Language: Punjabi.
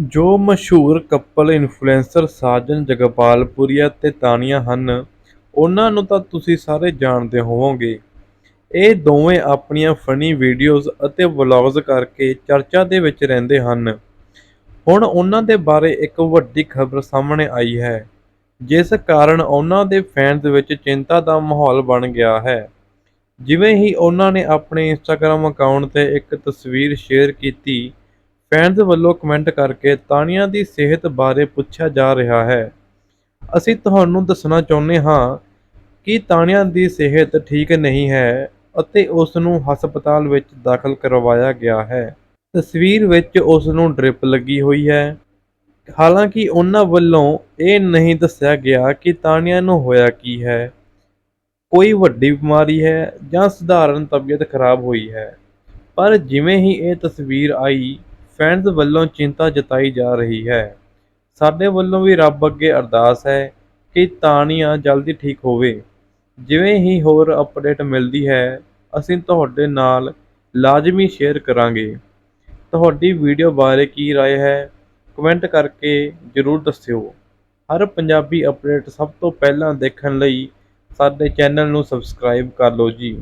ਜੋ ਮਸ਼ਹੂਰ ਕਪਲ ਇਨਫਲੂਐਂਸਰ ਸਾਜਨ ਜਗਪਾਲਪੁਰੀਆ ਤੇ ਤਾਨੀਆ ਹਨ, ਉਹਨਾਂ ਨੂੰ ਤਾਂ ਤੁਸੀਂ ਸਾਰੇ ਜਾਣਦੇ ਹੋਵੋਗੇ। ਇਹ ਦੋਵੇਂ ਆਪਣੀਆਂ ਫਨੀ ਵੀਡੀਓਜ਼ ਅਤੇ ਵਲੌਗਸ ਕਰਕੇ ਚਰਚਾ ਦੇ ਵਿੱਚ ਰਹਿੰਦੇ ਹਨ। ਹੁਣ ਉਹਨਾਂ ਦੇ ਬਾਰੇ ਇੱਕ ਵੱਡੀ ਖਬਰ ਸਾਹਮਣੇ ਆਈ ਹੈ, ਜਿਸ ਕਾਰਨ ਉਹਨਾਂ ਦੇ ਫੈਨਸ ਵਿੱਚ ਚਿੰਤਾ ਦਾ ਮਾਹੌਲ ਬਣ ਗਿਆ ਹੈ। ਜਿਵੇਂ ਹੀ ਉਹਨਾਂ ਨੇ ਆਪਣੇ ਇੰਸਟਾਗ੍ਰam ਅਕਾਊਂਟ ਤੇ ਇੱਕ ਤਸਵੀਰ ਸ਼ੇਅਰ ਕੀਤੀ ਫੈਨਸ ਵੱਲੋਂ ਕਮੈਂਟ ਕਰਕੇ ਤਾਨੀਆ ਦੀ ਸਿਹਤ ਬਾਰੇ ਪੁੱਛਿਆ ਜਾ ਰਿਹਾ ਹੈ। ਅਸੀਂ ਤੁਹਾਨੂੰ ਦੱਸਣਾ ਚਾਹੁੰਦੇ ਹਾਂ ਕਿ ਤਾਨੀਆ ਦੀ ਸਿਹਤ ਠੀਕ ਨਹੀਂ ਹੈ ਅਤੇ ਉਸ ਨੂੰ ਹਸਪਤਾਲ ਵਿੱਚ ਦਾਖਲ ਕਰਵਾਇਆ ਗਿਆ ਹੈ। ਤਸਵੀਰ ਵਿੱਚ ਉਸ ਨੂੰ ਡ੍ਰਿਪ ਲੱਗੀ ਹੋਈ ਹੈ। ਹਾਲਾਂਕਿ ਉਹਨਾਂ ਵੱਲੋਂ ਇਹ ਨਹੀਂ ਦੱਸਿਆ ਗਿਆ ਕਿ ਤਾਨੀਆ ਨੂੰ ਹੋਇਆ ਕੀ ਹੈ। ਕੋਈ ਵੱਡੀ ਬਿਮਾਰੀ ਹੈ ਜਾਂ ਸਧਾਰਨ ਤਬੀਅਤ ਖਰਾਬ ਹੋਈ ਹੈ। ਪਰ ਜਿਵੇਂ ਹੀ ਇਹ ਤਸਵੀਰ ਆਈ ਫੈਨਸ ਵੱਲੋਂ ਚਿੰਤਾ ਜਤਾਈ ਜਾ ਰਹੀ ਹੈ ਸਾਡੇ ਵੱਲੋਂ ਵੀ ਰੱਬ ਅੱਗੇ ਅਰਦਾਸ ਹੈ ਕਿ ਤਾਨੀਆ ਜਲਦੀ ਠੀਕ ਹੋਵੇ ਜਿਵੇਂ ਹੀ ਹੋਰ ਅਪਡੇਟ ਮਿਲਦੀ ਹੈ ਅਸੀਂ ਤੁਹਾਡੇ ਨਾਲ ਲਾਜ਼ਮੀ ਸ਼ੇਅਰ ਕਰਾਂਗੇ ਤੁਹਾਡੀ ਵੀਡੀਓ ਬਾਰੇ ਕੀ رائے ਹੈ ਕਮੈਂਟ ਕਰਕੇ ਜਰੂਰ ਦੱਸਿਓ ਹਰ ਪੰਜਾਬੀ ਅਪਡੇਟ ਸਭ ਤੋਂ ਪਹਿਲਾਂ ਦੇਖਣ ਲਈ ਸਾਡੇ ਚੈਨਲ ਨੂੰ ਸਬਸਕ੍ਰਾਈਬ ਕਰ ਲਓ ਜੀ